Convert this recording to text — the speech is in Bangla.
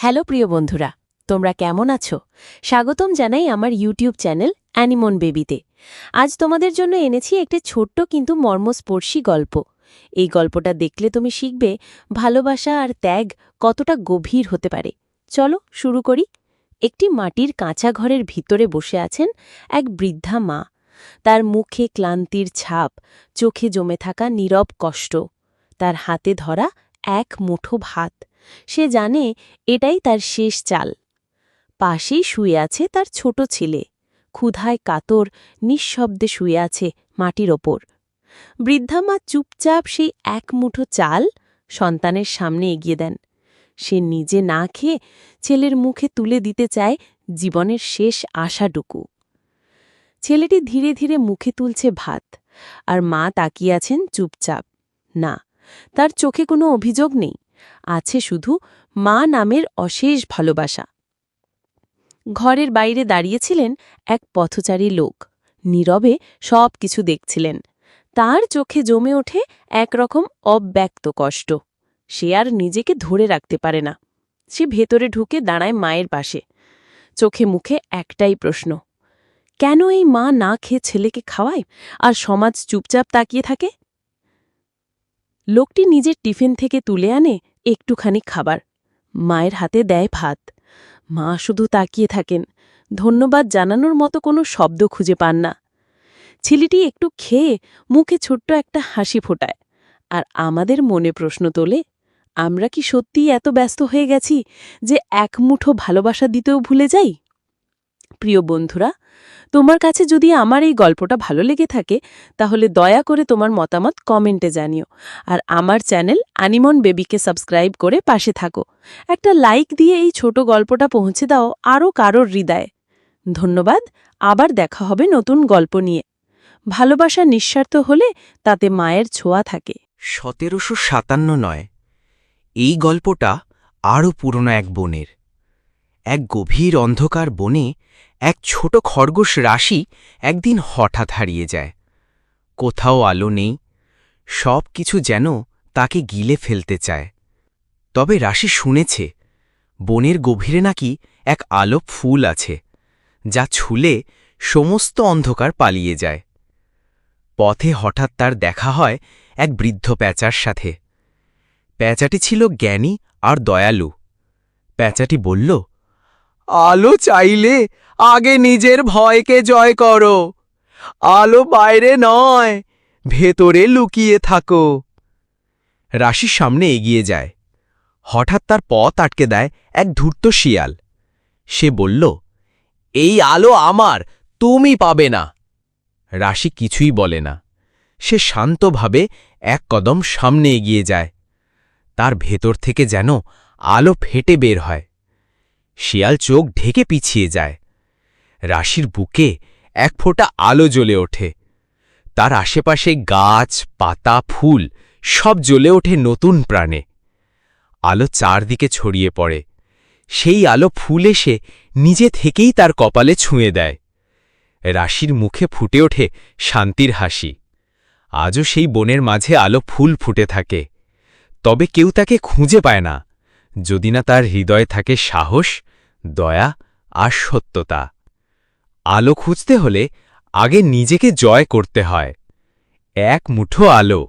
হ্যালো প্রিয় বন্ধুরা, তোমরা কেমন আছো? স্বাগতম জানাই আমার ইউটিউব চ্যানেল অ্যানিমন বেবিতে। আজ তোমাদের জন্য এনেছি একটি ছোট্ট কিন্তু মর্মস্পর্শী গল্প। এই গল্পটা দেখলে তুমি শিখবে ভালোবাসা আর ত্যাগ কতটা গভীর হতে পারে। চলো শুরু করি। একটি মাটির কাঁচা ঘরের ভিতরে বসে আছেন এক বৃদ্ধা মা। তার মুখে ক্লান্তির ছাপ, চোখে জমে থাকা নীরব কষ্ট, তার হাতে ধরা এক মুঠো ভাত। সে জানে এটাই তার শেষ চাল। পাশেই শুয়ে আছে তার ছোট ছেলে। ক্ষুধায় কাতর, নিঃশব্দে শুয়ে আছে মাটির ওপর। বৃদ্ধা মা চুপচাপ সেই এক মুঠো চাল সন্তানের সামনে এগিয়ে দেন। সে নিজে না খেয়ে ছেলের মুখে তুলে দিতে চায় জীবনের শেষ আশাটুকু। ছেলেটি ধীরে ধীরে মুখে তুলছে ভাত, আর মা তাকিয়ে আছেন চুপচাপ। না, তার চোখে কোনো অভিযোগ নেই। আছে শুধু মা নামের অশেষ ভালোবাসা। ঘরের বাইরে দাঁড়িয়েছিলেন এক পথচারী লোক। নীরবে সব কিছু দেখছিলেন। তার চোখে জমে ওঠে একরকম অব্যক্ত কষ্ট। সে আর নিজেকে ধরে রাখতে পারে না। সে ভেতরে ঢুকে দাঁড়ায় মায়ের পাশে। চোখে মুখে একটাই প্রশ্ন, কেন এই মা না খেয়ে ছেলেকে খাওয়ায় আর সমাজ চুপচাপ তাকিয়ে থাকে? লোকটি নিজের টিফিন থেকে তুলে আনে একটুখানি খাবার। মায়ের হাতে দেয় ভাত। মা শুধু তাকিয়ে থাকেন। ধন্যবাদ জানানোর মতো কোনো শব্দ খুঁজে পান না। ছেলেটি একটু খেয়ে মুখে ছোট্ট একটা হাসি ফোটায়। আর আমাদের মনে প্রশ্ন তোলে, আমরা কি সত্যিই এত ব্যস্ত হয়ে গেছি যে এক মুঠো ভালোবাসা দিতেও ভুলে যাই? প্রিয় বন্ধুরা তোমার কাছে যদি আমার এই গল্পটা ভালো লেগে থাকে, তাহলে দয়া করে তোমার মতামত কমেন্টে জানিও। আর আমার চ্যানেল অ্যানিমন বেবিকে সাবস্ক্রাইব করে পাশে থাকো। একটা লাইক দিয়ে এই ছোট গল্পটা পৌঁছে দাও আরও কারোর হৃদয়ে। ধন্যবাদ, আবার দেখা হবে নতুন গল্প নিয়ে। ভালোবাসা নিঃস্বার্থ হলে তাতে মায়ের ছোঁয়া থাকে। সতেরোশো সাতান্ন নয়, এই গল্পটা আরও পুরনো এক বনের। এক গভীর অন্ধকার বনে এক ছোট খরগোশ রাশি একদিন হঠাৎ হারিয়ে যায়। কোথাও আলো নেই, সব কিছু যেন তাকে গিলে ফেলতে চায়। তবে রাশি শুনেছে, বনের গভীরে নাকি এক আলো ফুল আছে, যা ছুলে সমস্ত অন্ধকার পালিয়ে যায়। পথে হঠাৎ তার দেখা হয় এক বৃদ্ধ প্যাঁচার সাথে। প্যাঁচাটি ছিল জ্ঞানী আর দয়ালু। প্যাঁচাটি বলল আলো চাইলে আগে নিজের ভয়কে জয় করো। আলো বাইরে নয়, ভেতরে লুকিয়ে থাকো। রাশির সামনে এগিয়ে যায়। হঠাৎ তার পথ আটকে দেয় এক ধূর্ত শিয়াল। সে বলল, এই আলো আমার, তুমি পাবে না। রাশি কিছুই বলে না। সে শান্তভাবে এক কদম সামনে এগিয়ে যায়। তার ভেতর থেকে যেন আলো ফেটে বের হয়। শিয়াল চোখ ঢেকে পিছিয়ে যায়। রাশির বুকে এক ফোঁটা আলো জ্বলে ওঠে। তার আশেপাশে গাছ, পাতা, ফুল সব জ্বলে ওঠে নতুন প্রাণে। আলো চারদিকে ছড়িয়ে পড়ে। সেই আলো ফুল এসে নিজে থেকেই তার কপালে ছুঁয়ে দেয়। রাশির মুখে ফুটে ওঠে শান্তির হাসি। আজও সেই বনের মাঝে আলো ফুল ফুটে থাকে। তবে কেউ তাকে খুঁজে পায় না। যদি না তার হৃদয়ে থাকে সাহস দয়া আর সত্যতা। আলো খুঁজতে হলে আগে নিজেকে জয় করতে হয়। এক মুঠো আলো।